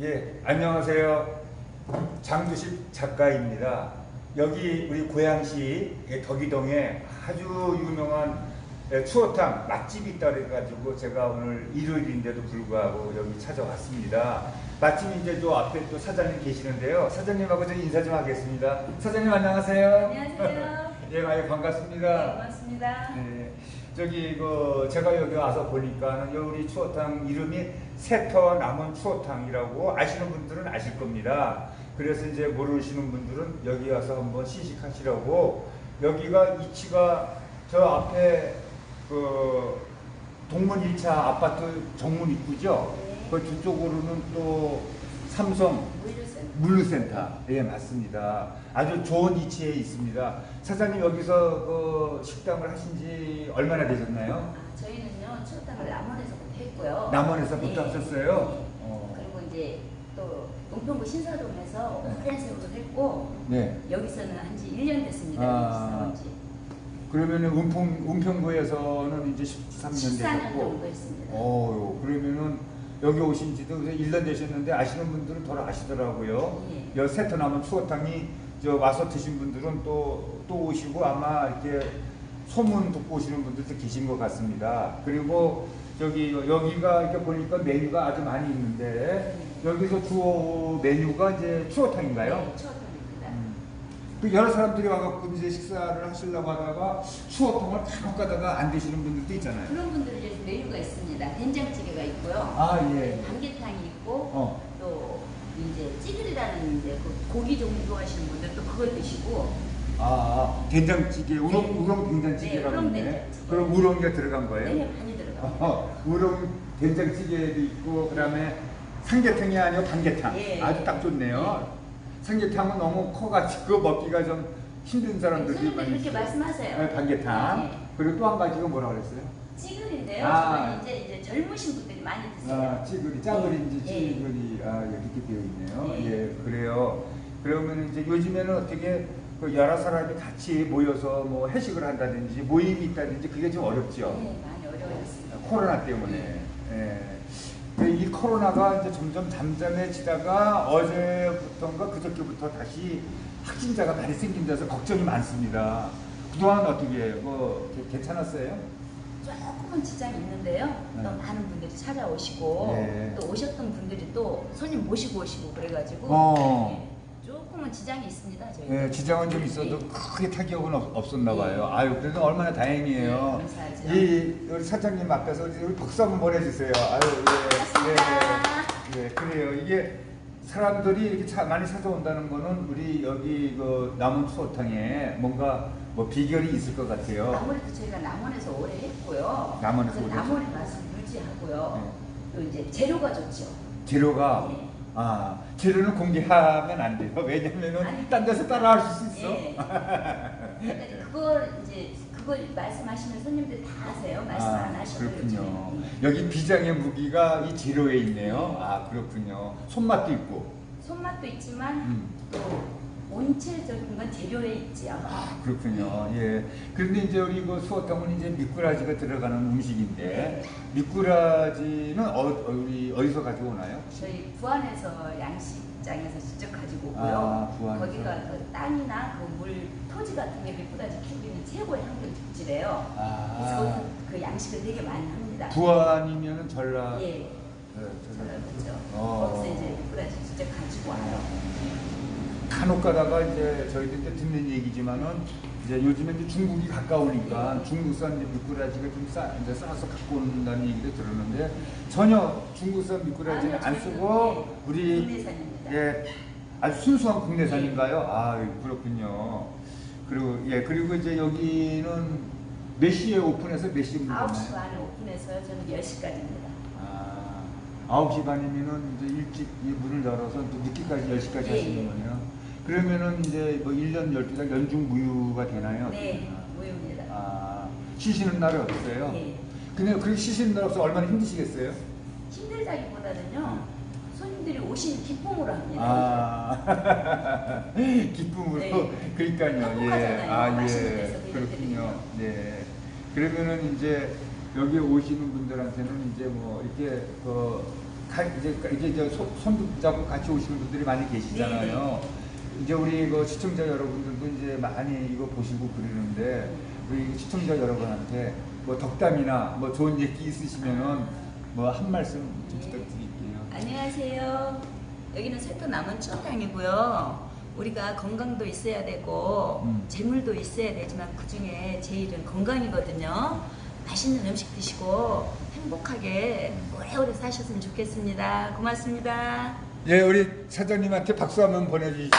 예, 안녕하세요. 장두식 작가입니다. 여기 우리 고양시 덕이동에 아주 유명한 예, 추어탕 맛집이 있다 그래가지고 제가 오늘 일요일인데도 불구하고 여기 찾아왔습니다. 마침 이제 또 앞에 또 사장님 계시는데요. 사장님하고 좀 인사 좀 하겠습니다. 사장님 안녕하세요. 안녕하세요. 예, 아유 네, 반갑습니다. 고맙습니다. 네, 저기 그 제가 여기 와서 보니까는 우리 추어탕 이름이 세터 남은 추어탕이라고 아시는 분들은 아실 겁니다. 그래서 이제 모르시는 분들은 여기 와서 한번 시식하시라고 여기가 위치가 저 앞에 그 동문 1차 아파트 정문 입구죠. 네. 그 뒤쪽으로는 또 삼성 물류센터. 예, 맞습니다. 아주 좋은 위치에 있습니다. 사장님 여기서 그 식당을 하신 지 얼마나 되셨나요? 아, 저희는요 추어탕을 남원에서부터 했고요. 남원에서부터 네. 하셨어요? 네. 어. 그리고 이제 또 용평구 신사동에서 네. 세월을 했고 네. 여기서는 한 지 1년 됐습니다. 아. 지. 그러면은 은평, 은평구에서는 이제 13년 14년 되셨고. 정도 했습니다. 어, 그러면은 여기 오신 지도 이제 1년 되셨는데 아시는 분들은 덜 아시더라고요. 예. 여 세트 남은 추어탕이 저 와서 드신 분들은 또, 또 오시고 아마 이렇게 소문 듣고 오시는 분들도 계신 것 같습니다. 그리고 저기 여기가 이렇게 보니까 메뉴가 아주 많이 있는데 여기서 주어 메뉴가 이제 추어탕인가요? 네. 음. 그 여러 사람들이 와갖고 이제 식사를 하시려고 하다가 추어탕을 간혹 가다가 안 드시는 분들도 있잖아요. 그런 분들을 위해서 메뉴가 있습니다. 된장찌개가 있고요. 아, 예. 감개탕이 있고 어. 또 이제 찌그리라는 이제 그 고기 종류 좋아하시는 분들 또 그걸 드시고 아, 된장찌개, 우렁, 네. 우렁 된장찌개라고 네, 우렁 있네. 된장찌개. 그럼 우렁이가 들어간 거예요? 네 많이 들어가요. 어, 우렁 된장찌개도 있고, 그 다음에 삼계탕이 아니고 반계탕. 예, 아주 예. 딱 좋네요. 삼계탕은 너무 커가지고 먹기가 좀 힘든 사람들이 많이 이렇게 있어요. 말씀하세요. 네, 반계탕. 네. 그리고 또 한 가지가 뭐라 그랬어요? 찌글인데요. 아. 저는 이제 이제 젊으신 분들이 많이 드세요. 아, 찌그리, 짜그리인지 예. 찌그리, 아, 이렇게 되어 있네요. 예. 예, 그래요. 그러면 이제 요즘에는 어떻게 그 여러 사람이 같이 모여서 뭐 회식을 한다든지 모임이 있다든지 그게 좀 어렵죠. 네, 많이 어려워졌습니다. 코로나 때문에. 예. 근데 이 코로나가 이제 점점 잠잠해지다가 어제부터인가 그저께부터 다시 확진자가 많이 생긴다서 걱정이 많습니다. 그동안 어떻게 뭐 개- 괜찮았어요? 조금은 지장이 있는데요. 네. 또 많은 분들이 찾아오시고 네. 또 오셨던 분들이 또 손님 모시고 오시고 그래가지고 어. 네, 조금은 지장이 있습니다. 저희. 예, 지장은 좀 있어도 크게 타격은 없, 없었나 봐요. 아유, 그래도 얼마나 다행이에요. 네, 감사하죠. 이 우리 사장님 앞에서 우리 박수 한번 보내주세요. 아유, 예, 예, 예, 그래요. 이게 사람들이 이렇게 차, 많이 찾아온다는 거는 우리 여기 그 남원 추어탕에 뭔가 뭐 비결이 있을 것 같아요. 아무래도 저희가 남원에서 오래 했고요. 남원에서 그 오래 남원의 맛을 유지하고요. 또 이제 재료가 좋죠. 재료가 예. 아 재료는 공개하면 안 돼요. 왜냐면은. 딴 데서 따라할 수 있어. 예. 그러니까 그걸 이제 그걸 말씀하시면 손님들 다 아세요. 말씀 안 하셔도 그렇군요. 요즘에는. 여기 비장의 무기가 이 재료에 있네요. 아 그렇군요. 손맛도 있고. 손맛도 있지만 음. 또 원체적인 건 재료에 있지요. 아 그렇군요. 예. 그런데 이제 우리 그 수어탕은 이제 미꾸라지가 들어가는 음식인데 미꾸라지는 어, 어, 우리 어디서 가져오나요? 저희 부안에서 양식장에서 직접 가지고 오고요. 아, 부안에서. 거기가 그 땅이나 그 물 토지 같은 게 미꾸라지 키우기는 최고의 특질이에요. 그래서 아 거기서 그 양식을 되게 많이 합니다. 부안이면은 전라. 예. 네, 전라 그죠. 어. 거기서 이제 미꾸라지 직접 가지고 와요. 간혹 가다가 이제 저희들 이제 듣는 얘기지만은 이제 요즘에 이제 중국이 가까우니까 중국산 이제 미꾸라지가 좀 싸, 이제 싸서 갖고 온다는 얘기도 들었는데 전혀 중국산 미꾸라지는 안 쓰고 예, 우리. 예 아주 순수한 국내산인가요? 아 그렇군요. 그리고 예 그리고 이제 여기는 몇 시에 오픈해서 몇 시에 문 9시 닫나요? 반에 오픈해서요. 저는 10시까지입니다. 아 9시 반이면은 이제 일찍 이 문을 열어서 또 늦게까지 10시까지 예, 하시는군요. 그러면은 이제 뭐 1년 12달 연중 무휴가 되나요? 네, 무효입니다. 아, 쉬시는 날이 없어요? 예. 근데 그렇게 쉬시는 날 없어 얼마나 힘드시겠어요? 힘들다기보다는요. 손님들이 오신 기쁨으로 합니다. 아, 기쁨으로. 네. 그러니까요. 예. 행복하잖아요. 아, 맛있는 예. 데서 그렇군요. 네. 그러면은 이제 여기 오시는 분들한테는 이제 뭐 이렇게 그 가, 이제 이제 저 손, 손 잡고 같이 오시는 분들이 많이 계시잖아요. 이제 우리 그 시청자 여러분들도 이제 많이 이거 보시고 그러는데 우리 시청자 여러분한테 뭐 덕담이나 뭐 좋은 얘기 있으시면은 뭐 한 말씀 좀 부탁드릴게요. 안녕하세요. 여기는 세토 남원 추억항이고요. 우리가 건강도 있어야 되고 음. 재물도 있어야 되지만 그 중에 제일은 건강이거든요. 맛있는 음식 드시고 행복하게 오래오래 사셨으면 좋겠습니다. 고맙습니다. 예, 우리 사장님한테 박수 한번 보내주십시오.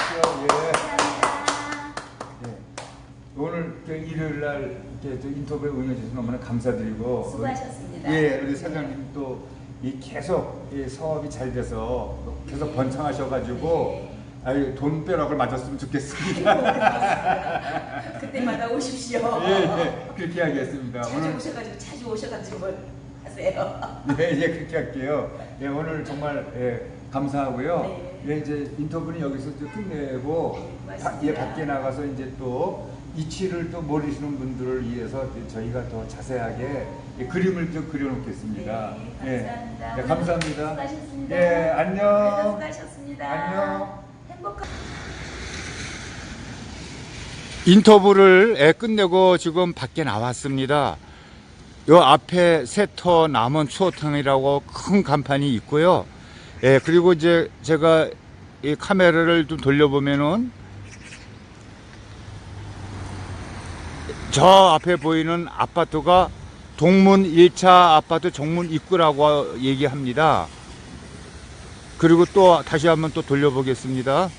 예. 감사합니다. 예. 오늘 그 일요일 날 이렇게 인터뷰에 응해주셔서 너무나 감사드리고 수고하셨습니다. 예, 우리 사장님 또 이 계속 이 사업이 잘 돼서 계속 번창하셔가지고 아유 돈벼락을 맞았으면 좋겠습니다. 그때마다 오십시오. 예, 예, 그렇게 하겠습니다. 자주 오셔가지고 자주 오셔가지고 하세요. 예, 예, 그렇게 할게요. 예, 오늘 정말 예, 감사하고요. 네. 예, 이제 인터뷰는 여기서 좀 끝내고 네, 바. 예, 밖에 나가서 이제 또 이치를 또 모르시는 분들을 위해서 이제 저희가 더 자세하게 예, 그림을 좀 그려놓겠습니다. 네, 감사합니다. 예, 예, 감사합니다. 수고하셨습니다. 예, 안녕. 수고하셨습니다. 안녕. 행복한. 인터뷰를 애 끝내고 지금 밖에 나왔습니다. 요 앞에 세터 남원 추어탕이라고 큰 간판이 있고요. 예, 그리고 이제 제가 이 카메라를 좀 돌려보면은 저 앞에 보이는 아파트가 동문 1차 아파트 정문 입구라고 얘기합니다. 그리고 또 다시 한번 또 돌려보겠습니다.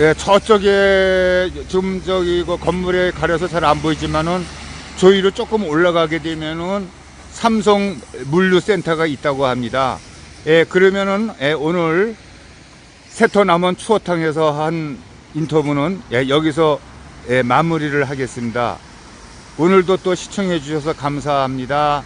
예, 저쪽에 좀 저기 그 건물에 가려서 잘 안 보이지만은 저희로 조금 올라가게 되면은 삼성 물류센터가 있다고 합니다. 예, 그러면은 예, 오늘 세터남원 추어탕에서 한 인터뷰는 예, 여기서 예, 마무리를 하겠습니다. 오늘도 또 시청해 주셔서 감사합니다.